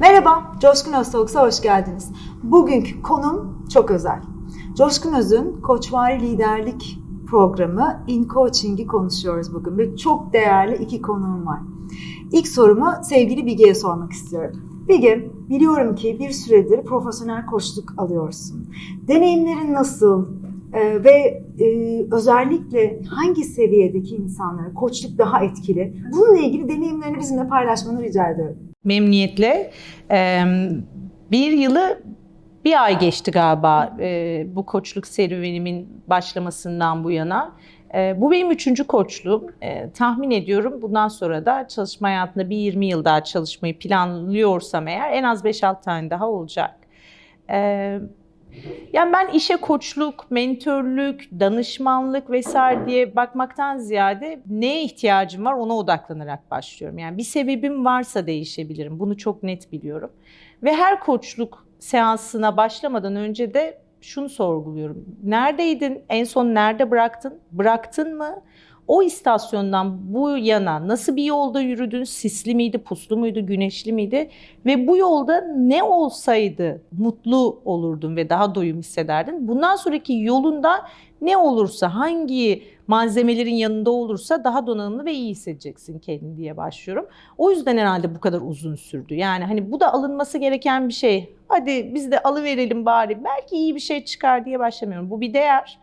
Merhaba, Coşkun Öz Talks'a hoş geldiniz. Bugünkü konum çok özel. Coşkun Öz'ün Koçvari Liderlik programı In Coaching'i konuşuyoruz bugün ve çok değerli iki konuğum var. İlk sorumu sevgili Bige'ye sormak istiyorum. Bige, biliyorum ki bir süredir profesyonel koçluk alıyorsun. Deneyimlerin nasıl Ee, ve e, özellikle hangi seviyedeki insanlara koçluk daha etkili? Bununla ilgili deneyimlerini bizimle paylaşmanı rica ediyorum. Memnuniyetle. Ee, bir yılı bir ay geçti galiba e, bu koçluk serüvenimin başlamasından bu yana. E, bu benim üçüncü koçluğum. E, tahmin ediyorum bundan sonra da çalışma hayatında bir 20 yıl daha çalışmayı planlıyorsam eğer en az 5-6 tane daha olacak. E, yani ben işe koçluk, mentörlük, danışmanlık vesaire diye bakmaktan ziyade neye ihtiyacım var ona odaklanarak başlıyorum. Yani bir sebebim varsa değişebilirim. Bunu çok net biliyorum. Ve her koçluk seansına başlamadan önce de şunu sorguluyorum. Neredeydin? En son nerede bıraktın? Bıraktın mı? O istasyondan bu yana nasıl bir yolda yürüdün? Sisli miydi, puslu muydu, güneşli miydi? Ve bu yolda ne olsaydı mutlu olurdun ve daha doyum hissederdin? Bundan sonraki yolunda ne olursa, hangi malzemelerin yanında olursa daha donanımlı ve iyi hissedeceksin kendini diye başlıyorum. O yüzden herhalde bu kadar uzun sürdü. Yani hani bu da alınması gereken bir şey. Hadi biz de alıverelim bari. Belki iyi bir şey çıkar diye başlamıyorum. Bu bir değer.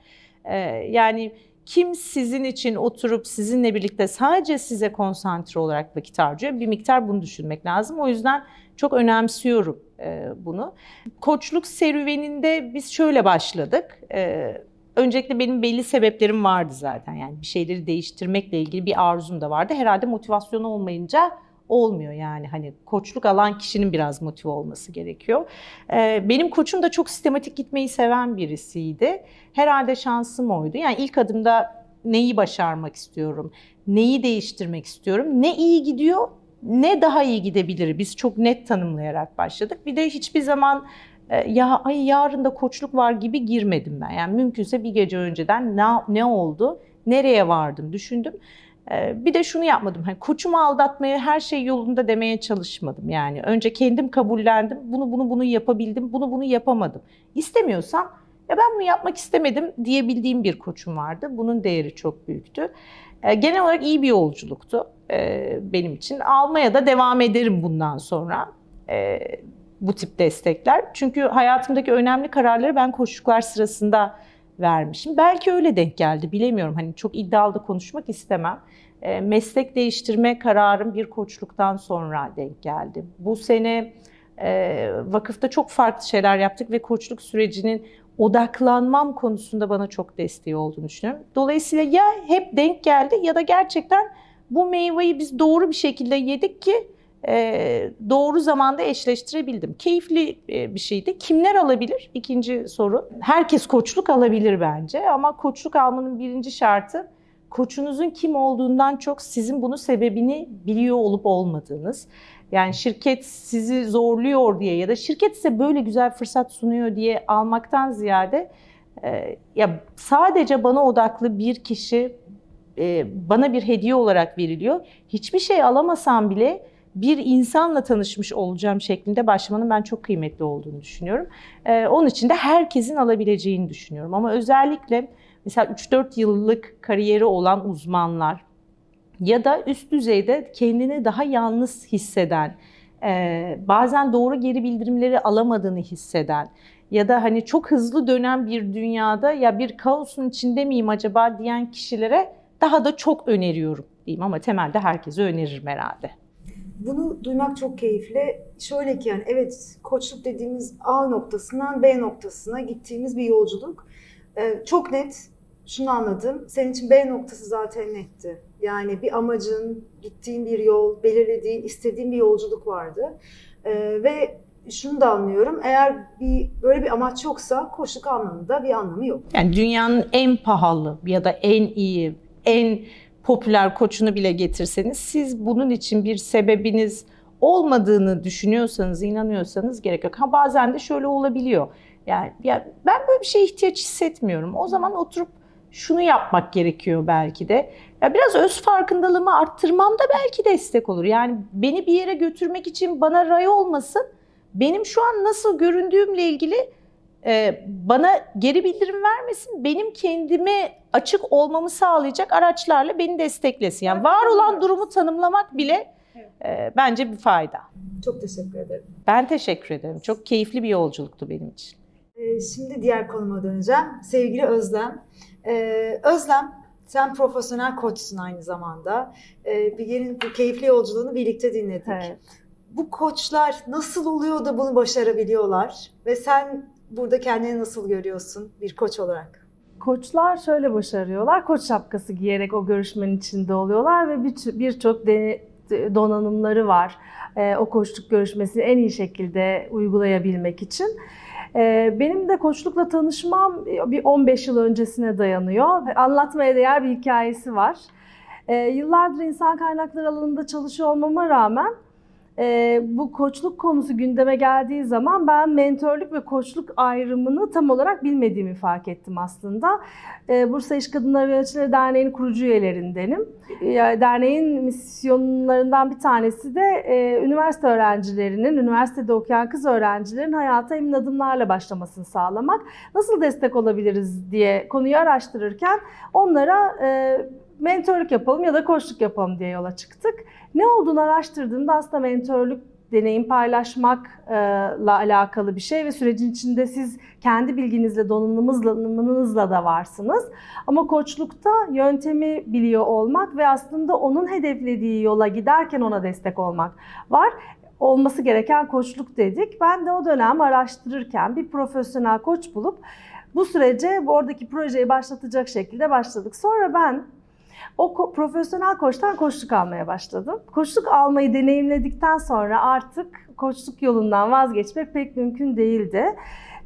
Ee, yani kim sizin için oturup sizinle birlikte sadece size konsantre olarak vakit harcıyor? Bir miktar bunu düşünmek lazım. O yüzden çok önemsiyorum e, bunu. Koçluk serüveninde biz şöyle başladık. E, öncelikle benim belli sebeplerim vardı zaten. Yani bir şeyleri değiştirmekle ilgili bir arzum da vardı. Herhalde motivasyonu olmayınca olmuyor yani hani koçluk alan kişinin biraz motive olması gerekiyor. Ee, benim koçum da çok sistematik gitmeyi seven birisiydi. Herhalde şansım oydu. Yani ilk adımda neyi başarmak istiyorum, neyi değiştirmek istiyorum, ne iyi gidiyor, ne daha iyi gidebilir. Biz çok net tanımlayarak başladık. Bir de hiçbir zaman e, ya ay yarın da koçluk var gibi girmedim ben. Yani mümkünse bir gece önceden ne, ne oldu, nereye vardım düşündüm. Bir de şunu yapmadım. Hani koçumu aldatmaya her şey yolunda demeye çalışmadım. Yani önce kendim kabullendim. Bunu bunu bunu yapabildim. Bunu bunu yapamadım. İstemiyorsam ya ben bunu yapmak istemedim diyebildiğim bir koçum vardı. Bunun değeri çok büyüktü. Genel olarak iyi bir yolculuktu benim için. Almaya da devam ederim bundan sonra bu tip destekler. Çünkü hayatımdaki önemli kararları ben koşullar sırasında vermişim. Belki öyle denk geldi bilemiyorum. Hani çok iddialı da konuşmak istemem. E, meslek değiştirme kararım bir koçluktan sonra denk geldi. Bu sene e, vakıfta çok farklı şeyler yaptık ve koçluk sürecinin odaklanmam konusunda bana çok desteği olduğunu düşünüyorum. Dolayısıyla ya hep denk geldi ya da gerçekten bu meyveyi biz doğru bir şekilde yedik ki doğru zamanda eşleştirebildim. Keyifli e, bir şeydi. Kimler alabilir? İkinci soru. Herkes koçluk alabilir bence ama koçluk almanın birinci şartı koçunuzun kim olduğundan çok sizin bunun sebebini biliyor olup olmadığınız. Yani şirket sizi zorluyor diye ya da şirket size böyle güzel fırsat sunuyor diye almaktan ziyade e, ya sadece bana odaklı bir kişi e, bana bir hediye olarak veriliyor. Hiçbir şey alamasam bile bir insanla tanışmış olacağım şeklinde başlamanın ben çok kıymetli olduğunu düşünüyorum. Ee, onun için de herkesin alabileceğini düşünüyorum. Ama özellikle mesela 3-4 yıllık kariyeri olan uzmanlar ya da üst düzeyde kendini daha yalnız hisseden, e, bazen doğru geri bildirimleri alamadığını hisseden ya da hani çok hızlı dönen bir dünyada ya bir kaosun içinde miyim acaba diyen kişilere daha da çok öneriyorum diyeyim ama temelde herkese öneririm herhalde bunu duymak çok keyifli. Şöyle ki yani evet koçluk dediğimiz A noktasından B noktasına gittiğimiz bir yolculuk. Ee, çok net şunu anladım. Senin için B noktası zaten netti. Yani bir amacın, gittiğin bir yol, belirlediğin, istediğin bir yolculuk vardı. Ee, ve şunu da anlıyorum. Eğer bir böyle bir amaç yoksa koçluk anlamında bir anlamı yok. Yani dünyanın en pahalı ya da en iyi, en popüler koçunu bile getirseniz siz bunun için bir sebebiniz olmadığını düşünüyorsanız, inanıyorsanız gerek yok. Ha bazen de şöyle olabiliyor. Yani ya ben böyle bir şeye ihtiyaç hissetmiyorum. O zaman oturup şunu yapmak gerekiyor belki de. Ya biraz öz farkındalığımı arttırmamda belki destek olur. Yani beni bir yere götürmek için bana ray olmasın. Benim şu an nasıl göründüğümle ilgili bana geri bildirim vermesin. Benim kendime açık olmamı sağlayacak araçlarla beni desteklesin. Yani var olan durumu tanımlamak bile e, bence bir fayda. Çok teşekkür ederim. Ben teşekkür ederim. Çok keyifli bir yolculuktu benim için. Ee, Şimdi diğer konuma döneceğim. Sevgili Özlem. Ee, Özlem, sen profesyonel koçsun aynı zamanda. Ee, Bilge'nin bu keyifli yolculuğunu birlikte dinledik. Evet. Bu koçlar nasıl oluyor da bunu başarabiliyorlar? Ve sen burada kendini nasıl görüyorsun bir koç olarak? Koçlar şöyle başarıyorlar. Koç şapkası giyerek o görüşmenin içinde oluyorlar ve bir- birçok de- donanımları var. Ee, o koçluk görüşmesini en iyi şekilde uygulayabilmek için. Ee, benim de koçlukla tanışmam bir 15 yıl öncesine dayanıyor. Anlatmaya değer bir hikayesi var. Ee, yıllardır insan kaynakları alanında çalışıyor olmama rağmen e, bu koçluk konusu gündeme geldiği zaman ben mentörlük ve koçluk ayrımını tam olarak bilmediğimi fark ettim aslında. E, Bursa İş Kadınları ve Derneği'nin kurucu üyelerindenim. E, derneğin misyonlarından bir tanesi de e, üniversite öğrencilerinin, üniversitede okuyan kız öğrencilerin hayata emin adımlarla başlamasını sağlamak. Nasıl destek olabiliriz diye konuyu araştırırken onlara e, mentörlük yapalım ya da koçluk yapalım diye yola çıktık. Ne olduğunu araştırdığımda aslında mentörlük deneyim paylaşmakla alakalı bir şey ve sürecin içinde siz kendi bilginizle, donanımınızla da varsınız. Ama koçlukta yöntemi biliyor olmak ve aslında onun hedeflediği yola giderken ona destek olmak var. Olması gereken koçluk dedik. Ben de o dönem araştırırken bir profesyonel koç bulup bu sürece oradaki projeyi başlatacak şekilde başladık. Sonra ben o ko- profesyonel koçtan koçluk almaya başladım. Koçluk almayı deneyimledikten sonra artık koçluk yolundan vazgeçmek pek mümkün değildi.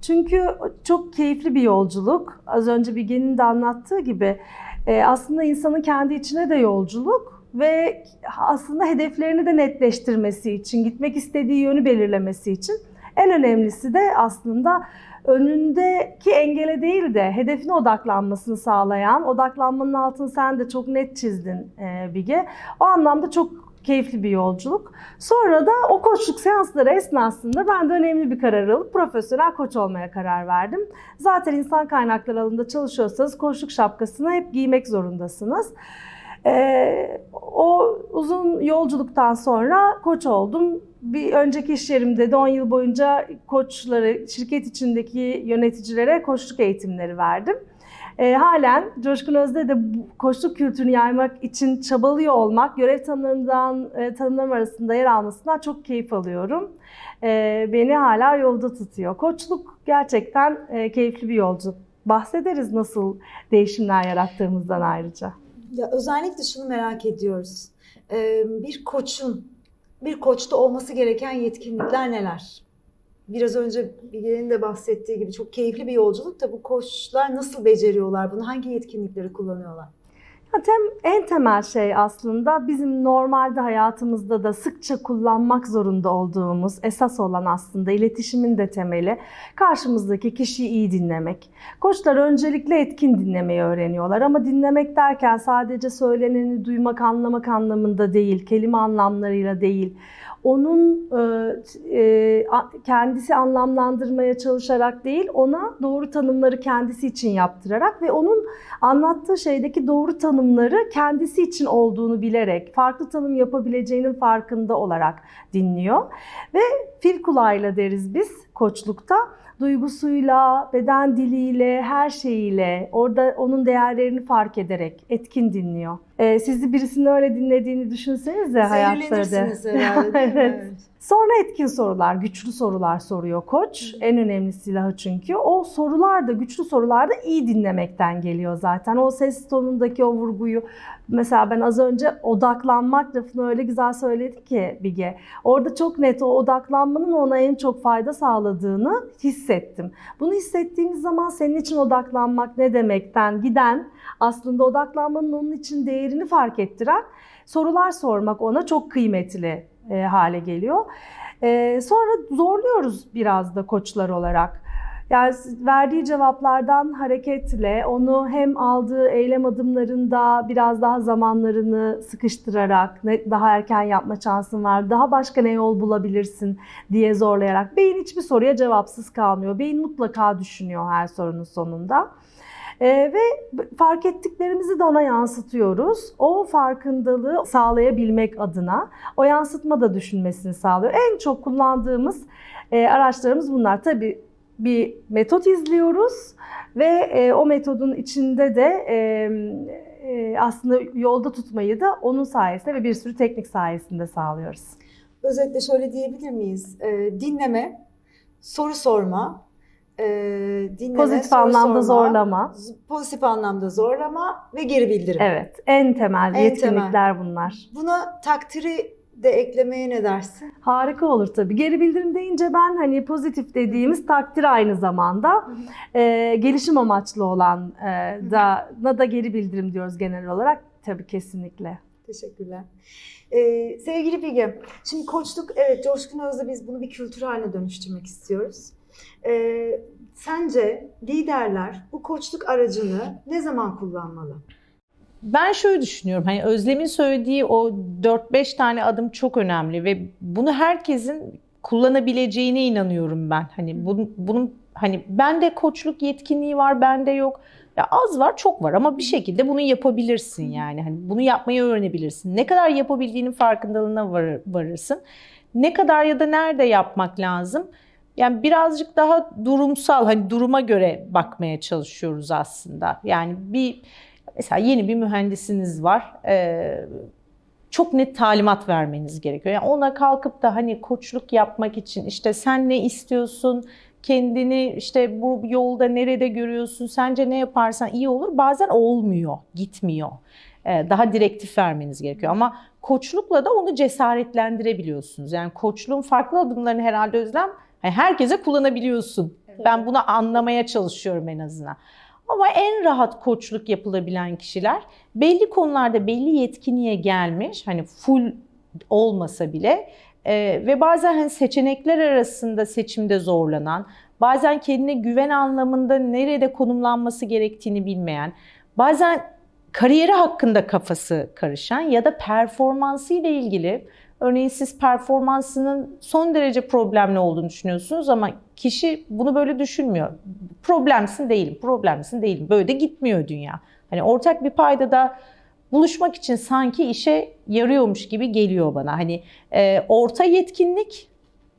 Çünkü çok keyifli bir yolculuk. Az önce Bilge'nin de anlattığı gibi e, aslında insanın kendi içine de yolculuk ve aslında hedeflerini de netleştirmesi için, gitmek istediği yönü belirlemesi için en önemlisi de aslında önündeki engele değil de hedefine odaklanmasını sağlayan, odaklanmanın altını sen de çok net çizdin e, Bige. O anlamda çok keyifli bir yolculuk. Sonra da o koçluk seansları esnasında ben de önemli bir karar alıp profesyonel koç olmaya karar verdim. Zaten insan kaynakları alanında çalışıyorsanız koçluk şapkasını hep giymek zorundasınız. Ee, o uzun yolculuktan sonra koç oldum. Bir önceki iş yerimde de 10 yıl boyunca koçları, şirket içindeki yöneticilere koçluk eğitimleri verdim. Ee, halen Coşkun Özde de koçluk kültürünü yaymak için çabalıyor olmak, görev tanımlarından e, tanımlarım arasında yer almasından çok keyif alıyorum. Ee, beni hala yolda tutuyor. Koçluk gerçekten e, keyifli bir yolculuk. Bahsederiz nasıl değişimler yarattığımızdan ayrıca. Ya özellikle şunu merak ediyoruz. Ee, bir koçun, bir koçta olması gereken yetkinlikler neler? Biraz önce Bilge'nin de bahsettiği gibi çok keyifli bir yolculuk da bu koçlar nasıl beceriyorlar bunu? Hangi yetkinlikleri kullanıyorlar? En temel şey aslında bizim normalde hayatımızda da sıkça kullanmak zorunda olduğumuz esas olan aslında iletişimin de temeli karşımızdaki kişiyi iyi dinlemek. Koçlar öncelikle etkin dinlemeyi öğreniyorlar ama dinlemek derken sadece söyleneni duymak, anlamak anlamında değil, kelime anlamlarıyla değil. Onun e, e, kendisi anlamlandırmaya çalışarak değil, ona doğru tanımları kendisi için yaptırarak ve onun anlattığı şeydeki doğru tanımları kendisi için olduğunu bilerek, farklı tanım yapabileceğinin farkında olarak dinliyor. Ve fil kulağıyla deriz biz koçlukta. Duygusuyla, beden diliyle, her şeyiyle, orada onun değerlerini fark ederek etkin dinliyor. Ee, sizi birisinin öyle dinlediğini düşünsenize hayatta Zehirlenirsiniz herhalde değil mi? Evet. Sonra etkin sorular, güçlü sorular soruyor koç. En önemli silahı çünkü. O sorular da, güçlü sorular da iyi dinlemekten geliyor zaten. O ses tonundaki o vurguyu. Mesela ben az önce odaklanmak lafını öyle güzel söyledi ki Bige. Orada çok net o odaklanmanın ona en çok fayda sağladığını hissettim. Bunu hissettiğimiz zaman senin için odaklanmak ne demekten giden aslında odaklanmanın onun için değerini fark ettiren sorular sormak ona çok kıymetli e, hale geliyor. E, sonra zorluyoruz biraz da koçlar olarak. Yani verdiği cevaplardan hareketle onu hem aldığı eylem adımlarında biraz daha zamanlarını sıkıştırarak daha erken yapma şansın var, daha başka ne yol bulabilirsin diye zorlayarak beyin hiçbir soruya cevapsız kalmıyor. Beyin mutlaka düşünüyor her sorunun sonunda. Ee, ve fark ettiklerimizi de ona yansıtıyoruz. O farkındalığı sağlayabilmek adına o yansıtma da düşünmesini sağlıyor. En çok kullandığımız e, araçlarımız bunlar. Tabii bir metot izliyoruz ve e, o metodun içinde de e, e, aslında yolda tutmayı da onun sayesinde ve bir sürü teknik sayesinde sağlıyoruz. Özetle şöyle diyebilir miyiz? Ee, dinleme, soru sorma, e, dinleme, Pozitif soru anlamda sorma, zorlama. pozitif anlamda zorlama ve geri bildirim. Evet, en temel En yetkinlikler bunlar. Buna takdiri de eklemeye ne dersin? Harika olur tabii. Geri bildirim deyince ben hani pozitif dediğimiz takdir aynı zamanda e, gelişim amaçlı olan e, da na da geri bildirim diyoruz genel olarak. Tabii kesinlikle. Teşekkürler. Ee, sevgili Bilge, şimdi koçluk, evet Coşkun Öz'de biz bunu bir kültür haline dönüştürmek istiyoruz. Ee, sence liderler bu koçluk aracını ne zaman kullanmalı? Ben şöyle düşünüyorum. Hani Özlem'in söylediği o 4-5 tane adım çok önemli ve bunu herkesin kullanabileceğine inanıyorum ben. Hani bunun, bunun hani bende koçluk yetkinliği var, bende yok. Ya az var, çok var ama bir şekilde bunu yapabilirsin yani. Hani bunu yapmayı öğrenebilirsin. Ne kadar yapabildiğinin farkındalığına varır, varırsın. Ne kadar ya da nerede yapmak lazım? Yani birazcık daha durumsal, hani duruma göre bakmaya çalışıyoruz aslında. Yani bir Mesela yeni bir mühendisiniz var. Ee, çok net talimat vermeniz gerekiyor. Yani ona kalkıp da hani koçluk yapmak için işte sen ne istiyorsun, kendini işte bu yolda nerede görüyorsun, sence ne yaparsan iyi olur. Bazen olmuyor, gitmiyor. Ee, daha direktif vermeniz gerekiyor. Ama koçlukla da onu cesaretlendirebiliyorsunuz. Yani koçluğun farklı adımlarını herhalde Özlem hani herkese kullanabiliyorsun. Ben bunu anlamaya çalışıyorum en azından. Ama en rahat koçluk yapılabilen kişiler belli konularda belli yetkinliğe gelmiş, hani full olmasa bile e, ve bazen hani seçenekler arasında seçimde zorlanan, bazen kendine güven anlamında nerede konumlanması gerektiğini bilmeyen, bazen kariyeri hakkında kafası karışan ya da performansı ile ilgili Örneğin siz performansının son derece problemli olduğunu düşünüyorsunuz ama kişi bunu böyle düşünmüyor. Problemsin değilim, problemsin değilim. Böyle de gitmiyor dünya. Hani ortak bir paydada buluşmak için sanki işe yarıyormuş gibi geliyor bana. Hani e, orta yetkinlik,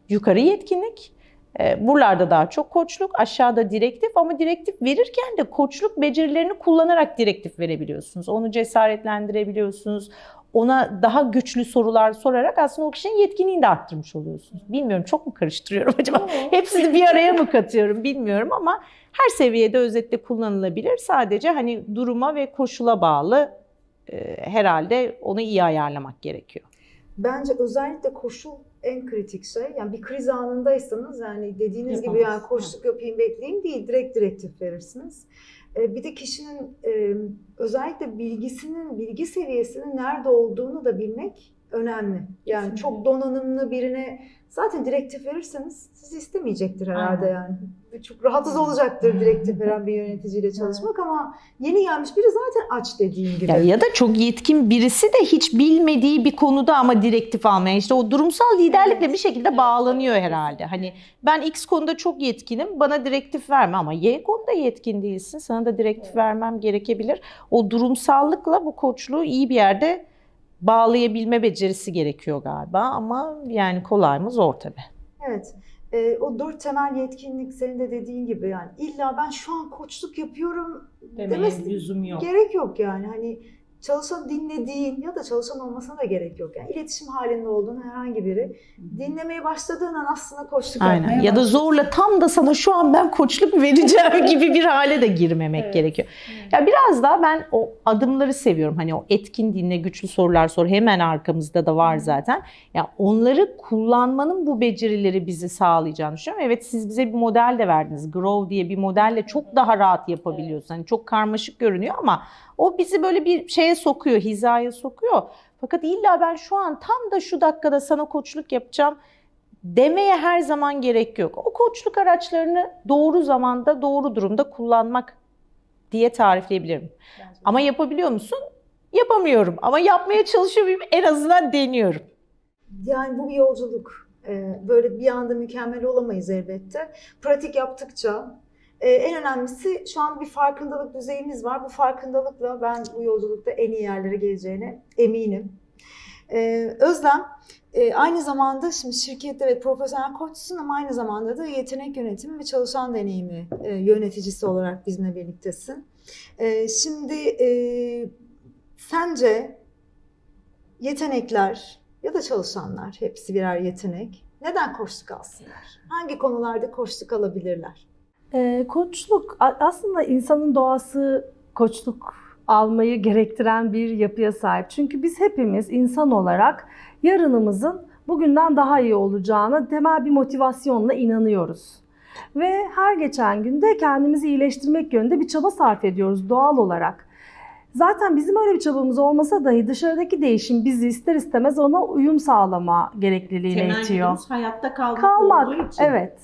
yukarı yetkinlik, e, buralarda daha çok koçluk, aşağıda direktif ama direktif verirken de koçluk becerilerini kullanarak direktif verebiliyorsunuz. Onu cesaretlendirebiliyorsunuz ona daha güçlü sorular sorarak aslında o kişinin yetkinliğini de arttırmış oluyorsunuz. Bilmiyorum çok mu karıştırıyorum acaba? Hepsini bir araya mı katıyorum bilmiyorum ama her seviyede özetle kullanılabilir. Sadece hani duruma ve koşula bağlı e, herhalde onu iyi ayarlamak gerekiyor. Bence özellikle koşul en kritik şey. Yani bir kriz anındaysanız yani dediğiniz gibi yani koşluk yapayım bekleyeyim değil direkt direktif verirsiniz. Ee, Bir de kişinin e, özellikle bilgisinin, bilgi seviyesinin nerede olduğunu da bilmek önemli. Yani çok donanımlı birine zaten direktif verirseniz sizi istemeyecektir herhalde Aynen. yani. Çok rahatsız olacaktır direktif veren bir yöneticiyle çalışmak ama yeni gelmiş biri zaten aç dediğin gibi. Ya, ya da çok yetkin birisi de hiç bilmediği bir konuda ama direktif almaya işte o durumsal liderlikle bir şekilde bağlanıyor herhalde. Hani ben X konuda çok yetkinim bana direktif verme ama Y konuda yetkin değilsin sana da direktif vermem gerekebilir. O durumsallıkla bu koçluğu iyi bir yerde bağlayabilme becerisi gerekiyor galiba ama yani kolay mı zor tabii. Evet. Ee, o dört temel yetkinlik senin de dediğin gibi yani illa ben şu an koçluk yapıyorum demesi lüzum gerek yok yani hani çalışan dinlediğin ya da çalışan olmasına da gerek yok yani iletişim halinde olduğun herhangi biri dinlemeye başladığın an aslında koçluk Aynen. yapmaya Ya da zorla tam da sana şu an ben koçluk vereceğim gibi bir hale de girmemek Evet. gerekiyor. Ya biraz daha ben o adımları seviyorum. Hani o etkin dinle güçlü sorular sor hemen arkamızda da var zaten. Ya onları kullanmanın bu becerileri bizi sağlayacağını düşünüyorum. Evet siz bize bir model de verdiniz. Grow diye bir modelle çok daha rahat yapabiliyorsun. Hani çok karmaşık görünüyor ama o bizi böyle bir şeye sokuyor, hizaya sokuyor. Fakat illa ben şu an tam da şu dakikada sana koçluk yapacağım demeye her zaman gerek yok. O koçluk araçlarını doğru zamanda, doğru durumda kullanmak diye tarifleyebilirim. Ama yapabiliyor musun? Yapamıyorum. Ama yapmaya çalışıyorum. En azından deniyorum. Yani bu bir yolculuk. Ee, Böyle bir anda mükemmel olamayız elbette. Pratik yaptıkça e, en önemlisi şu an bir farkındalık düzeyimiz var. Bu farkındalıkla ben bu yolculukta en iyi yerlere geleceğine eminim. Ee, Özlem e, aynı zamanda şimdi şirkette ve profesyonel koçsun ama aynı zamanda da yetenek yönetimi ve çalışan deneyimi e, yöneticisi olarak bizimle birliktesin. E, Şimdi e, sence yetenekler ya da çalışanlar hepsi birer yetenek. Neden koçluk alsınlar? Hangi konularda koçluk alabilirler? Ee, koçluk aslında insanın doğası koçluk almayı gerektiren bir yapıya sahip. Çünkü biz hepimiz insan olarak yarınımızın bugünden daha iyi olacağına temel bir motivasyonla inanıyoruz. Ve her geçen günde kendimizi iyileştirmek yönünde bir çaba sarf ediyoruz doğal olarak. Zaten bizim öyle bir çabamız olmasa dahi dışarıdaki değişim bizi ister istemez ona uyum sağlama gerekliliğine itiyor. hayatta kalmak, Kalmak, evet.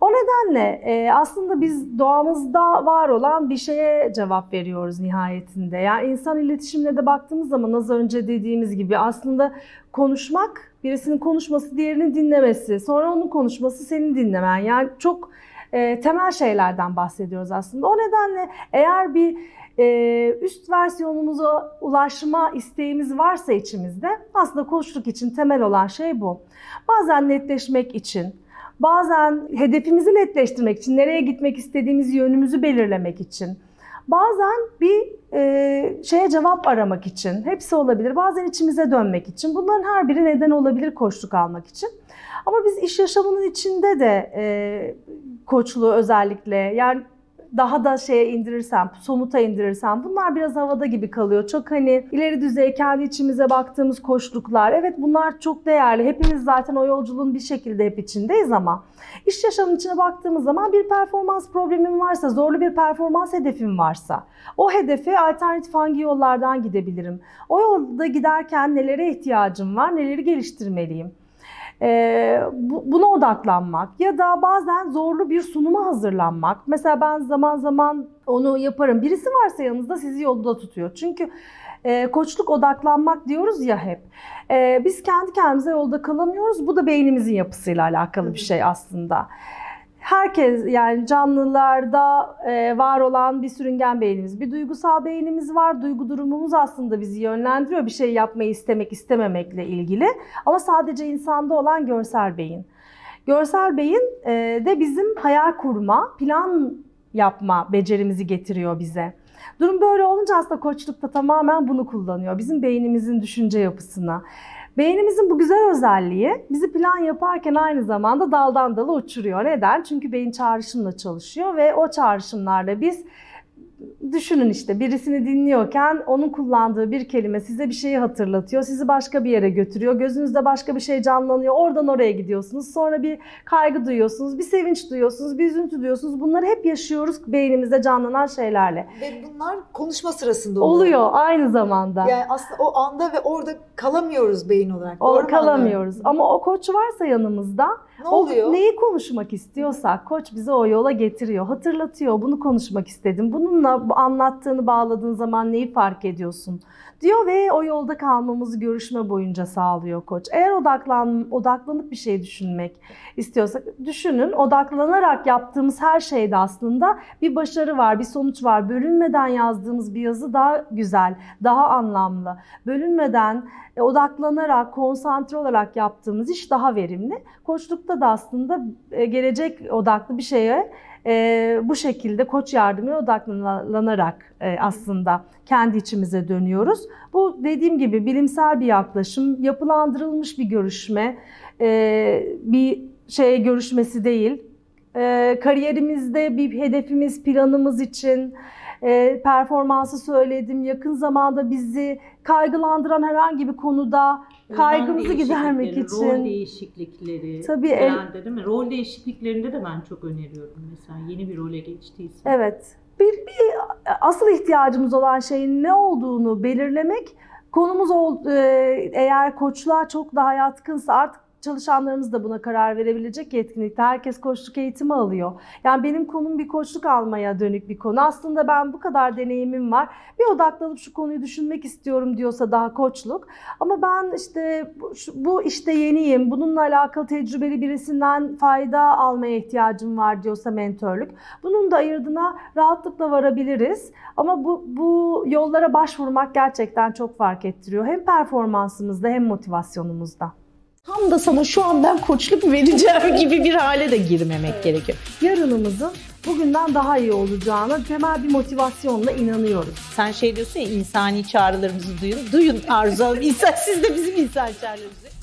O nedenle e, aslında biz doğamızda var olan bir şeye cevap veriyoruz nihayetinde. Yani insan iletişimine de baktığımız zaman az önce dediğimiz gibi aslında konuşmak, birisinin konuşması diğerinin dinlemesi, sonra onun konuşması senin dinlemen. Yani çok e, temel şeylerden bahsediyoruz aslında. O nedenle eğer bir e, üst versiyonumuza ulaşma isteğimiz varsa içimizde aslında koçluk için temel olan şey bu. Bazen netleşmek için, bazen hedefimizi netleştirmek için, nereye gitmek istediğimiz yönümüzü belirlemek için, bazen bir e, şeye cevap aramak için, hepsi olabilir. Bazen içimize dönmek için. Bunların her biri neden olabilir koçluk almak için. Ama biz iş yaşamının içinde de e, koçluğu özellikle yani daha da şeye indirirsem, somuta indirirsem bunlar biraz havada gibi kalıyor. Çok hani ileri düzey kendi içimize baktığımız koçluklar. Evet bunlar çok değerli. Hepimiz zaten o yolculuğun bir şekilde hep içindeyiz ama iş yaşamının içine baktığımız zaman bir performans problemim varsa, zorlu bir performans hedefim varsa o hedefe alternatif hangi yollardan gidebilirim? O yolda giderken nelere ihtiyacım var, neleri geliştirmeliyim? Ee, bu- buna odaklanmak ya da bazen zorlu bir sunuma hazırlanmak. Mesela ben zaman zaman onu yaparım. Birisi varsa yanınızda sizi yolda tutuyor. Çünkü e, koçluk odaklanmak diyoruz ya hep. E, biz kendi kendimize yolda kalamıyoruz. Bu da beynimizin yapısıyla alakalı bir şey aslında. Herkes yani canlılarda e, var olan bir sürüngen beynimiz, bir duygusal beynimiz var. Duygu durumumuz aslında bizi yönlendiriyor bir şey yapmayı istemek istememekle ilgili. Ama sadece insanda olan görsel beyin. Görsel beyin e, de bizim hayal kurma, plan yapma becerimizi getiriyor bize. Durum böyle olunca aslında koçlukta tamamen bunu kullanıyor. Bizim beynimizin düşünce yapısına. Beynimizin bu güzel özelliği bizi plan yaparken aynı zamanda daldan dala uçuruyor. Neden? Çünkü beyin çağrışımla çalışıyor ve o çağrışımlarla biz düşünün işte birisini dinliyorken onun kullandığı bir kelime size bir şeyi hatırlatıyor. Sizi başka bir yere götürüyor. Gözünüzde başka bir şey canlanıyor. Oradan oraya gidiyorsunuz. Sonra bir kaygı duyuyorsunuz, bir sevinç duyuyorsunuz, bir üzüntü duyuyorsunuz. Bunları hep yaşıyoruz beynimizde canlanan şeylerle. Ve bunlar konuşma sırasında oluyor. Oluyor aynı zamanda. Yani aslında o anda ve orada kalamıyoruz beyin olarak. O- kalamıyoruz. anlıyorum? Ama o koç varsa yanımızda Ne o oluyor? neyi konuşmak istiyorsak koç bizi o yola getiriyor. Hatırlatıyor. Bunu konuşmak istedim. Bununla bu anlattığını bağladığın zaman neyi fark ediyorsun? diyor ve o yolda kalmamızı görüşme boyunca sağlıyor koç. Eğer odaklan odaklanıp bir şey düşünmek istiyorsak düşünün. Odaklanarak yaptığımız her şeyde aslında bir başarı var, bir sonuç var. Bölünmeden yazdığımız bir yazı daha güzel, daha anlamlı. Bölünmeden e, odaklanarak, konsantre olarak yaptığımız iş daha verimli. Koçlukta da aslında e, gelecek odaklı bir şeye e, bu şekilde koç yardımıyla odaklanarak e, aslında kendi içimize dönüyoruz. Bu dediğim gibi bilimsel bir yaklaşım, yapılandırılmış bir görüşme, e, bir şey görüşmesi değil. E, kariyerimizde bir hedefimiz, planımız için e, performansı söyledim. Yakın zamanda bizi kaygılandıran herhangi bir konuda kaygımızı gidermek için. Rol değişiklikleri. Tabii el- değil mi? Rol değişikliklerinde de ben çok öneriyorum mesela. Yeni bir role geçtiyse. Evet. Bir, bir asıl ihtiyacımız olan şeyin ne olduğunu belirlemek konumuz ol, e, eğer koçluğa çok daha yatkınsa artık çalışanlarımız da buna karar verebilecek yetkinlikte. Herkes koçluk eğitimi alıyor. Yani benim konum bir koçluk almaya dönük bir konu. Aslında ben bu kadar deneyimim var. Bir odaklanıp şu konuyu düşünmek istiyorum diyorsa daha koçluk. Ama ben işte bu, bu işte yeniyim. Bununla alakalı tecrübeli birisinden fayda almaya ihtiyacım var diyorsa mentörlük. Bunun da ayırdına rahatlıkla varabiliriz. Ama bu, bu yollara başvurmak gerçekten çok fark ettiriyor. Hem performansımızda hem motivasyonumuzda. Tam da sana şu an ben koçluk vereceğim gibi bir hale de girmemek gerekiyor. Yarınımızın bugünden daha iyi olacağına temel bir motivasyonla inanıyoruz. Sen şey diyorsun ya insani çağrılarımızı duyun. Duyun Arzu Hanım. İnsan, siz de bizim insani çağrılarımızı.